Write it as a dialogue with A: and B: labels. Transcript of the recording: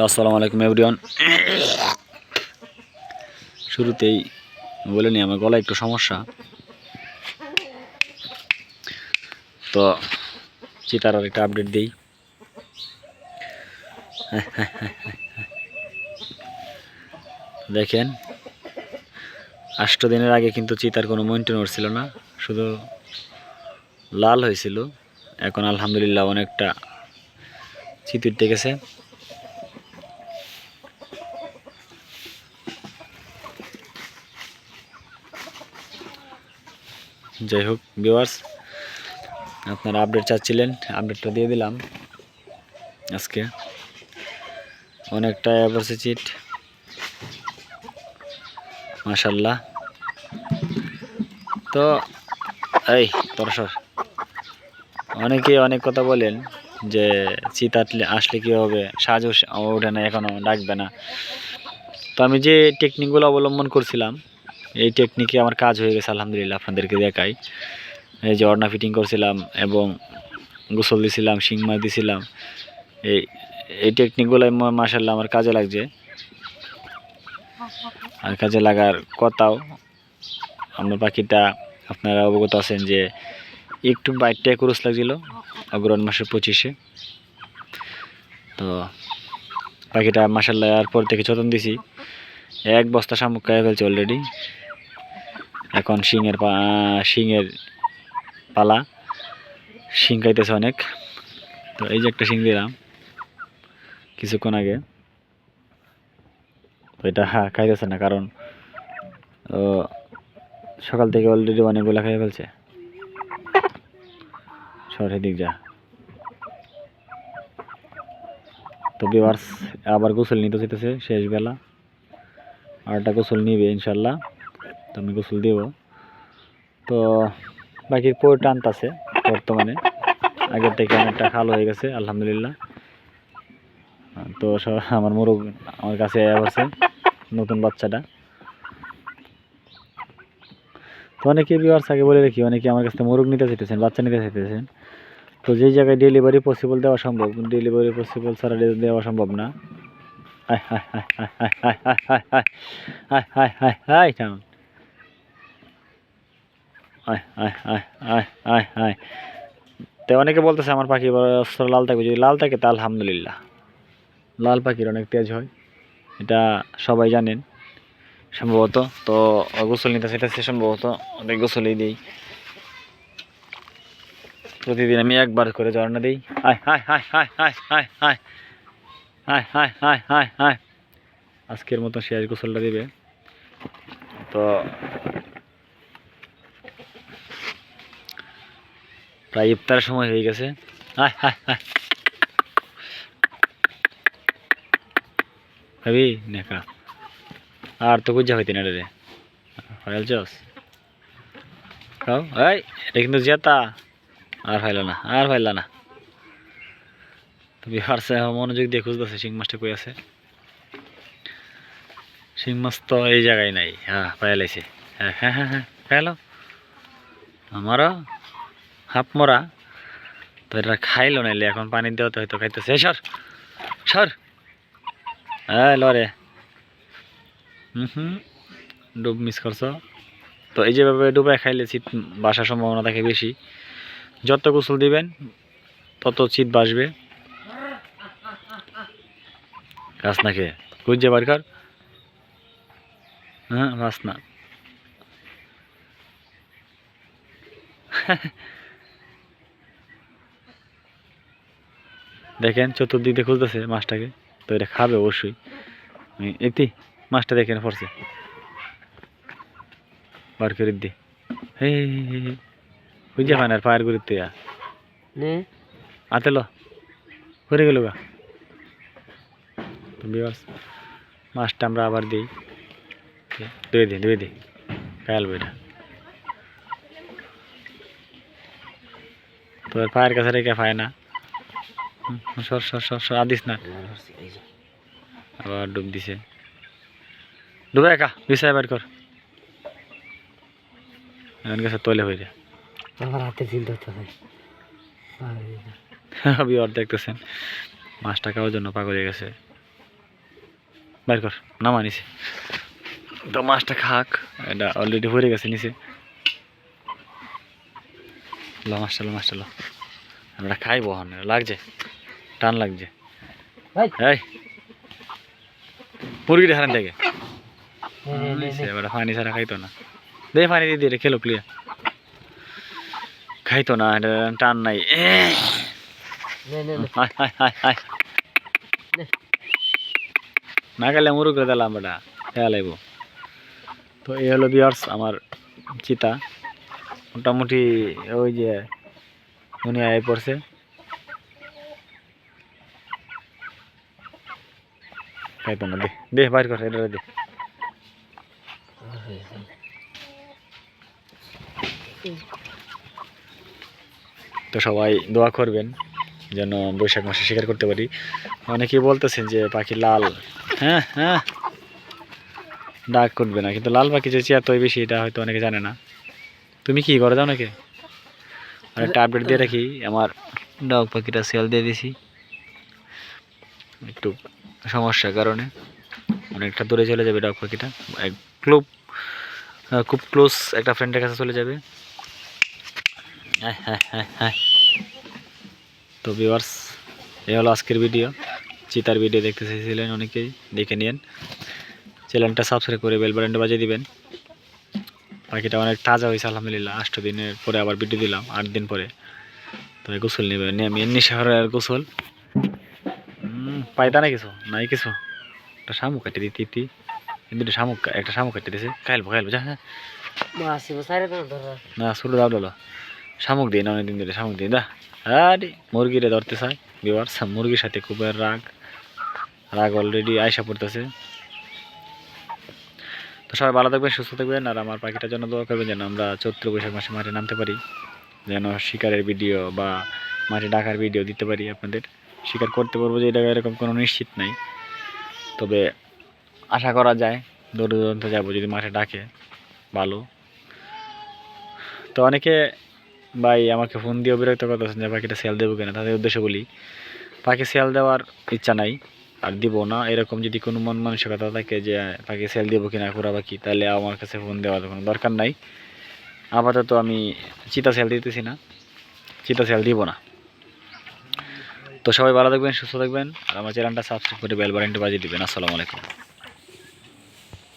A: আসসালামু আলাইকুম এভরিওয়ান। শুরুতেই বলে নিই, আমার গলায় একটু সমস্যা। তো চিতার আর একটা আপডেট দিই। দেখেন, আষ্ট দিনের আগে কিন্তু চিতার কোনো মেনটেন ছিল না, শুধু লাল হয়েছিল। এখন আলহামদুলিল্লাহ অনেকটা চিতির টেকেছে। যাই হোক ভিউয়ার্স আপনারা আপডেট চাচ্ছিলেন আপডেটটা দিয়ে দিলাম। আজকে অনেকটা অ্যাভারেজ চিট মাশাল্লাহ তো, এই তরসর অনেকে অনেক কথা বলেন যে শীত আসলে আসলে কী হবে সাজ ওঠে না এখনও ডাকবে না। তো আমি যে টেকনিকগুলো অবলম্বন করছিলাম এই টেকনিকে আমার কাজ হয়ে গেছে, আলহামদুলিল্লাহ, আপনাদেরকে দেখাই। এই যে অর্ণা ফিটিং করছিলাম এবং গোসল দিছিলাম, শিং মাছ দিছিলাম। এই এই টেকনিকগুলো মাসাল্লাহ আমার কাজে লাগছে। আর কাজে লাগার কথাও আমার পাখিটা, আপনারা অবগত আছেন যে একটু বাইরটা ক্রুশ লাগছিল অগ্রহণ মাসের পঁচিশে। তো পাখিটা মাসাল্লাহ পর থেকে যত্ন দিছি এক বস্তা শামুক খাইয়ে ফেলছে অলরেডি এখন শিংয়ের পা শিংয়ের পালা। শিং খাইতেছে অনেক। তো এই যে একটা শিং দিলাম কিছুক্ষণ আগে। তো এটা হ্যাঁ খাইতেছে না কারণ সকাল থেকে অলরেডি অনেকগুলো খাইয়ে ফেলছে। শহরের দিক যা। তো বিভার্স আবার গোসল নিতে যেতেছে শেষ বেলা আর একটা গোসল নিবে ইনশাল্লাহ। তো আমি গোসল দিব তো বাকির পর টানতাছে বর্তমানে আগের থেকে অনেকটা খাল হয়ে গেছে আলহামদুলিল্লাহ তো আমার মোরগ আমার কাছে আছে নতুন বাচ্চাটা তো অনেকে বিওয়ার্স আগে বলে রাখি অনেকে আমার কাছ মোরগ নিতে চাইতেছেন বাচ্চা নিতে চাইতেছেন তো যেই জায়গায় ডেলিভারি পসিবল দেওয়া সম্ভব ডেলিভারি পসিবল ছাড়া দেওয়া সম্ভব না হাই হাই হাই হাই হাই হাই হাই হাই হাই হাই হাই হাই হাই হাই হাই হাই হাই হাই তো অনেকে বলতেছে আমার পাখি বছর লাল থাকবে যদি লাল থাকে তা আলহামদুলিল্লাহ লাল পাখির অনেক তেজ হয় এটা সবাই জানেন সম্ভবত তো গোসল নিতে চাইতেছে সম্ভবত অনেক গোসলই দিই প্রতিদিন আমি একবার করে ঝর্ণা দিই আজকের মতো শেষ গোসলটা দিবে তো প্রায় ইফতারের সময় হয়ে গেছে। নেকা। আর তো কুজা হইতে না রে ফাইল চস। এই, এটা কিন্তু জেতা। আর ফাইল না, আর ফাইল না। তো বিহার সে মনোযোগ দিয়ে খুঁজতেছে, শিং মাছটা কই আছে। শিং মাছ তো এই জায়গায় নাই। হ্যাঁ পাইলাইছে হ্যাঁ হ্যাঁ হ্যাঁ হ্যাঁ খাইলো আমারও। হাফ মরা, তো এটা খাইলো নাইলে এখন পানি দেওয়াতে হয়তো খাইতেছে। সর সর। হ্যাঁ লরে। হুম হুম, ডুব মিস করছ। তো এই যেভাবে ডুবে খাইলে শীত বাসার সম্ভাবনা থাকে বেশি। যত গোসল দিবেন, তত শীত বাসবে। গাছ না খেয়ে। খুঁজছে বার কর। হ্যাঁ বাস না। দেখেন চতুর্দিক দিয়ে খুঁজতেছে মাছটাকে তো এটা খাবে অবশ্যই। একটি মাছটা দেখেন পড়ছে। বার করে দি। হে বুঝে পান আর পায়ের গুরুত্ব আতে লো। করে গেল গা। মাছটা আমরা আবার দিই। দুই দিই দুই দিই খায়াল বইটা। তো পায়ের কাছে রেখে পায় না। সর সর সর সর আদিস না। আবার ডুব দিছে। ডুবে একা বিছায় বার কর। এখন গেছে তলে হয়ে যায়
B: আমার হাতে ধরতে হয়
A: বিয়ার দেখতেছেন। মাছটা খাওয়ার জন্য পাগল হয়ে গেছে। বাইর কর নামা নিছে। তো মাছটা খাক এটা অলরেডি ভরে গেছে নিচে। লো মাছটা লো মাছটা লো। আমরা খাইবো হন লাগছে। টান লাগছে। এই। মুরগিটা হারান থেকে। এবার পানি ছাড়া খাইতো না। দে পানি দিয়ে দিয়ে খেলো প্লিয়া। খাইতো না এটা টান নাই।
B: নে,
A: গেলে মুরগ করে দিলাম বেটা খেয়া লাগব। তো এই হলো বিয়ার্স আমার চিতা। মোটামুটি ওই যে উনি আয় পড়ছে। খাইতো না দে দে বাইর কর এটা দে। তো সবাই দোয়া করবেন যেন বৈশাখ মাসে শিকার করতে পারি। অনেকেই বলতেছেন যে পাখি লাল। হ্যাঁ হ্যাঁ। ডাক করবে না, কিন্তু লাল পাখি যে এতই বেশি, এটা হয়তো অনেকে জানে না। তুমি কি করে যাও নাকি? আর একটা আপডেট দিয়ে রাখি, আমার ডগ পাখিটা সেল দিয়ে দিছি। একটু সমস্যার কারণে অনেকটা দূরে চলে যাবে ডগ পাখিটা। এক ক্লোব খুব ক্লোজ একটা ফ্রেন্ডের কাছে চলে যাবে। হ্যাঁ হ্যাঁ হ্যাঁ তো ভিউয়ার্স এই হলো আজকের ভিডিও চিতার ভিডিও দেখতে চাইছিলেন অনেকেই দেখে নিন চ্যানেলটা সাবস্ক্রাইব করে বেল বাটনটা বাজিয়ে দিবেন। পাখিটা অনেক তাজা হয়েছে আলহামদুলিল্লাহ। আষ্ট দিনের পরে আবার ভিডিও দিলাম আট দিন পরে। তো গোসল নেবে নিয়ে আমি এমনি শহরের গোসল। উম, পাইতা না কিছু নাই কিছু। একটা শামুক কাটে দিই তিতি কিন্তু শামুক একটা শামুক কাটে দিয়েছে খাইলবো খাইলবো যা হ্যাঁ না ছোটো দাও ডলো শামুক দিই না অনেকদিন ধরে শামুক দিই দা আরে মুরগিরে ধরতে চাই বিবার। মুরগির সাথে খুব এর রাগ। রাগ অলরেডি আয়সা পড়তেছে। তো সবাই ভালো থাকবেন সুস্থ থাকবেন আর আমার পাখিটার জন্য দোয়া করবেন যেন আমরা চৈত্র বৈশাখ মাসে মাঠে নামতে পারি। যেন শিকারের ভিডিও বা মাঠে ডাকার ভিডিও দিতে পারি আপনাদের। শিকার করতে পারব যে এটা এরকম কোনো নিশ্চিত নাই। তবে আশা করা যায় দূর দূরান্ত যাব যদি মাঠে ডাকে ভালো। তো অনেকে ভাই আমাকে ফোন দিয়ে বিরক্ত করতেছেন যে পাখিটা সেল দেবো কিনা, তাদের উদ্দেশ্য বলি, পাখি সেল দেওয়ার ইচ্ছা নাই, আর দিব না। এরকম যদি কোনো মন মানসিকতা থাকে যে পাখি সেল দেবো কিনা কুড়া পাখি, তাহলে আমার কাছে ফোন দেওয়ার কোনো দরকার নাই। আপাতত আমি চিতা সেল দিতেছি না, চিতা সেল দিব না। তো সবাই ভালো থাকবেন, সুস্থ থাকবেন, আর আমার চ্যানেলটা সাবস্ক্রাইব করে বেল বাটনটা বাজিয়ে দিবেন। আসসালামু আলাইকুম।